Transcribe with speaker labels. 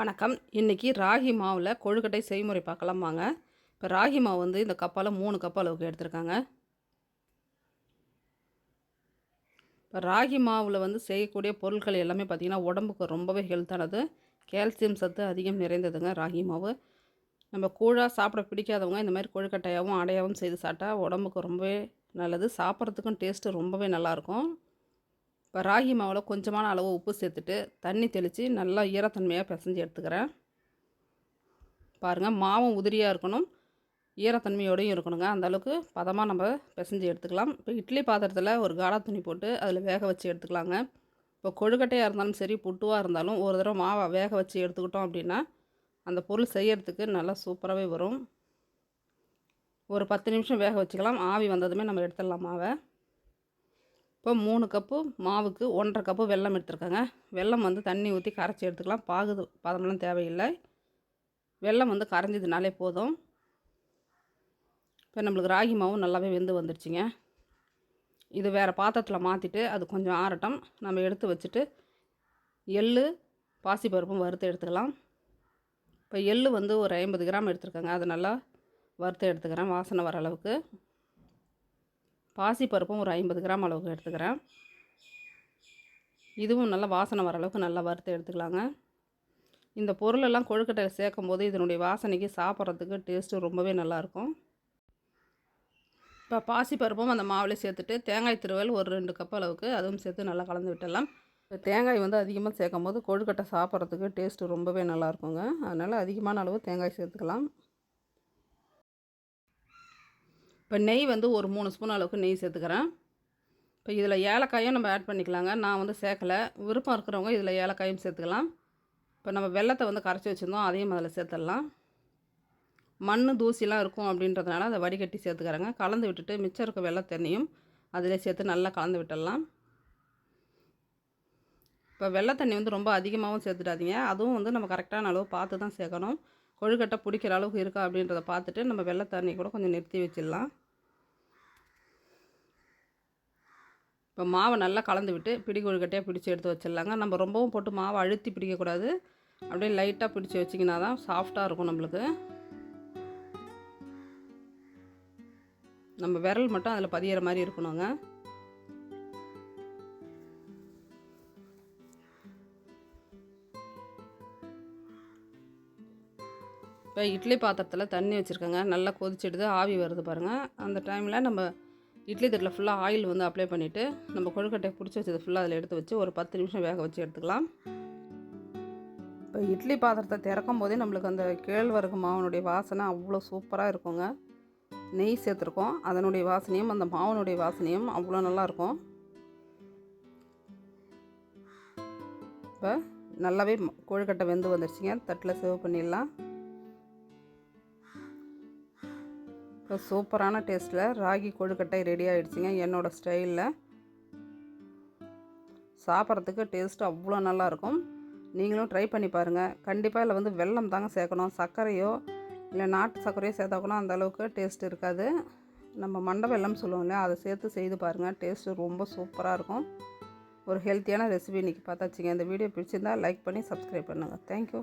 Speaker 1: வணக்கம். இன்றைக்கி ராகி மாவில் கொழுக்கட்டை செய்முறை பார்க்கலாம் வாங்க. இப்போ ராகி மாவு வந்து இந்த கப்பால் மூணு கப் அளவுக்கு எடுத்திருக்காங்க. இப்போ ராகி மாவில் வந்து செய்யக்கூடிய பொருட்கள் எல்லாமே பார்த்திங்கன்னா உடம்புக்கு ரொம்பவே ஹெல்த்தானது கால்சியம் சத்து அதிகம் நிறைந்ததுங்க ராகி மாவு. நம்ம கூழாக சாப்பிட பிடிக்காதவங்க இந்த மாதிரி கொழுக்கட்டையாகவும் அடையாகவும் செய்து சாப்பிட்டா உடம்புக்கு ரொம்பவே நல்லது. சாப்பிட்றதுக்கும் டேஸ்ட்டு ரொம்பவே நல்லாயிருக்கும் இப்போ ராகி மாவில் கொஞ்சமான அளவு உப்பு சேர்த்துட்டு தண்ணி தெளித்து நல்லா ஈரத்தன்மையாக பிசைஞ்சு எடுத்துக்கிறேன். பாருங்கள் மாவும் உதிரியாக இருக்கணும். ஈரத்தன்மையோடையும் இருக்கணுங்க. அந்தளவுக்கு பதமாக நம்ம பிசைஞ்சு எடுத்துக்கலாம். இப்போ இட்லி பாத்திரத்தில் ஒரு காடா துணி போட்டு அதில் வேக வச்சு எடுத்துக்கலாங்க. இப்போ கொழுக்கட்டையாக இருந்தாலும் சரி புட்டுவாக இருந்தாலும் ஒரு தடவை மாவை வேக வச்சு எடுத்துக்கிட்டோம் அப்படின்னா அந்த பொருள் செய்யறதுக்கு நல்லா சூப்பராகவே வரும். ஒரு பத்து நிமிஷம் வேக வச்சுக்கலாம். ஆவி வந்ததுமே நம்ம எடுத்துடலாம் மாவை. இப்போ மூணு கப்பு மாவுக்கு ஒன்றரை கப்பு வெல்லம் எடுத்துருக்கேங்க. வெல்லம் வந்து தண்ணி ஊற்றி கரைச்சி எடுத்துக்கலாம். பாகுது பதமெல்லாம் தேவையில்லை. வெல்லம் வந்து கரைஞ்சதுனாலே போதும். இப்போ நம்மளுக்கு ராகி மாவும் நல்லாவே வெந்து வந்துடுச்சிங்க இது வேறு பாத்திரத்தில் மாற்றிட்டு அது கொஞ்சம் ஆறட்டம். நம்ம எடுத்து வச்சுட்டு எள் பாசிப்பருப்பும் வறுத்து எடுத்துக்கலாம். இப்போ எள் வந்து ஒரு ஐம்பது கிராம் எடுத்துருக்கேங்க. அது நல்லா வறுத்து எடுத்துக்கிறேன். வாசனை வர அளவுக்கு. பாசிப்பருப்பும் ஒரு ஐம்பது கிராம் அளவுக்கு எடுத்துக்கிறேன். இதுவும் நல்லா வாசனை வர அளவுக்கு நல்லா வறுத்து எடுத்துக்கலாங்க. இந்த பொருளெல்லாம் கொழுக்கட்டையில் சேர்க்கும் போது இதனுடைய வாசனைக்கு சாப்பிட்றதுக்கு டேஸ்ட்டு ரொம்பவே நல்லாயிருக்கும் இப்போ பாசிப்பருப்பும் அந்த மாவில் சேர்த்துட்டு தேங்காய் திருவல் ஒரு ரெண்டு கப் அளவுக்கு அதுவும் சேர்த்து நல்லா கலந்து விட்டுடலாம். தேங்காய் வந்து அதிகமாக சேர்க்கும் போது கொழுக்கட்டை சாப்பிட்றதுக்கு டேஸ்ட்டு ரொம்பவே நல்லாயிருக்குங்க அதனால் அதிகமான அளவு தேங்காய் சேர்த்துக்கலாம். இப்போ நெய் வந்து ஒரு மூணு ஸ்பூன் அளவுக்கு நெய் சேர்த்துக்கிறேன். இப்போ இதில் ஏலக்காயும் நம்ம ஆட் பண்ணிக்கலாங்க. நான் வந்து சேர்க்கலை. விருப்பம் இருக்கிறவங்க இதில் ஏலக்காயும் சேர்த்துக்கலாம். இப்போ நம்ம வெள்ளத்தை வந்து கரைச்சி வச்சுருந்தோம். அதையும் அதில் சேர்த்துடலாம். மண் தூசிலாம் இருக்கும் அப்படின்றதுனால அதை வடிகட்டி சேர்த்துக்கிறேங்க. கலந்து விட்டுட்டு மிச்சம் இருக்க வெள்ளை தண்ணியும் அதில் சேர்த்து நல்லா கலந்து விட்டுடலாம். இப்போ வெள்ளை தண்ணி வந்து ரொம்ப அதிகமாகவும் சேர்த்துடாதீங்க. அதுவும் வந்து நம்ம கரெக்டான அளவு பார்த்து தான் சேர்க்கணும். கொழுக்கட்டை பிடிக்கிற அளவுக்கு இருக்கா அப்படின்றத பார்த்துட்டு நம்ம வெள்ளை தண்ணி கூட கொஞ்சம் நிறுத்தி வச்சிடலாம். இப்போ மாவை நல்லா கலந்து விட்டு பிடி கொழுக்கட்டையாக பிடிச்சி எடுத்து வச்சிடலாங்க. நம்ம ரொம்பவும் போட்டு மாவை அழுத்தி பிடிக்கக்கூடாது. அப்படியே லைட்டாக பிடிச்சி வச்சிங்கன்னா தான் சாஃப்டாக இருக்கும் நம்மளுக்கு. நம்ம விரல் மட்டும் அதில் பதியிற மாதிரி இருக்கணுங்க. இப்போ இட்லி பாத்திரத்தில் தண்ணி வச்சுருக்கேங்க. நல்லா கொதிச்சிடுது. ஆவி வருது பாருங்கள் அந்த டைமில் நம்ம இட்லி தட்டில் ஃபுல்லாக ஆயில் வந்து அப்ளை பண்ணிவிட்டு நம்ம கொழுக்கட்டையை பிடிச்சி வச்சது ஃபுல்லாக அதில் எடுத்து வச்சு ஒரு பத்து நிமிஷம் வேக வச்சு எடுத்துக்கலாம். இப்போ இட்லி பாத்திரத்தை திறக்கும் போதே நம்மளுக்கு அந்த கேழ்வரகு மாவனுடைய வாசனை அவ்வளோ சூப்பராக இருக்குங்க. நெய் சேர்த்துருக்கோம். அதனுடைய வாசனையும் அந்த மாவனுடைய வாசனையும் அவ்வளோ நல்லாயிருக்கும் இப்போ நல்லாவே கொழுக்கட்டை வெந்து வந்துருச்சுங்க. தட்டில் சேவ் பண்ணிடலாம். சூப்பரான டேஸ்ட்டில் ராகி கொழுக்கட்டை ரெடி ஆகிடுச்சிங்க என்னோடய ஸ்டைலில். சாப்பிட்றதுக்கு டேஸ்ட்டு அவ்வளோ நல்லாயிருக்கும். நீங்களும் ட்ரை பண்ணி பாருங்கள் கண்டிப்பாக இதில் வந்து வெல்லம் தாங்க சேர்க்கணும். சர்க்கரையோ இல்லை நாட்டு சர்க்கரையோ சேர்த்தா கூட அந்தளவுக்கு டேஸ்ட் இருக்காது. நம்ம மண்டை வெல்லம் சொல்லுவோம் இல்லையா அதை சேர்த்து செய்து பாருங்கள் டேஸ்ட்டு ரொம்ப சூப்பராக இருக்கும். ஒரு ஹெல்த்தியான ரெசிபி இன்றைக்கி பார்த்தாச்சிங்க. இந்த வீடியோ பிடிச்சிருந்தால் லைக் பண்ணி சப்ஸ்கிரைப் பண்ணுங்கள் தேங்க்யூ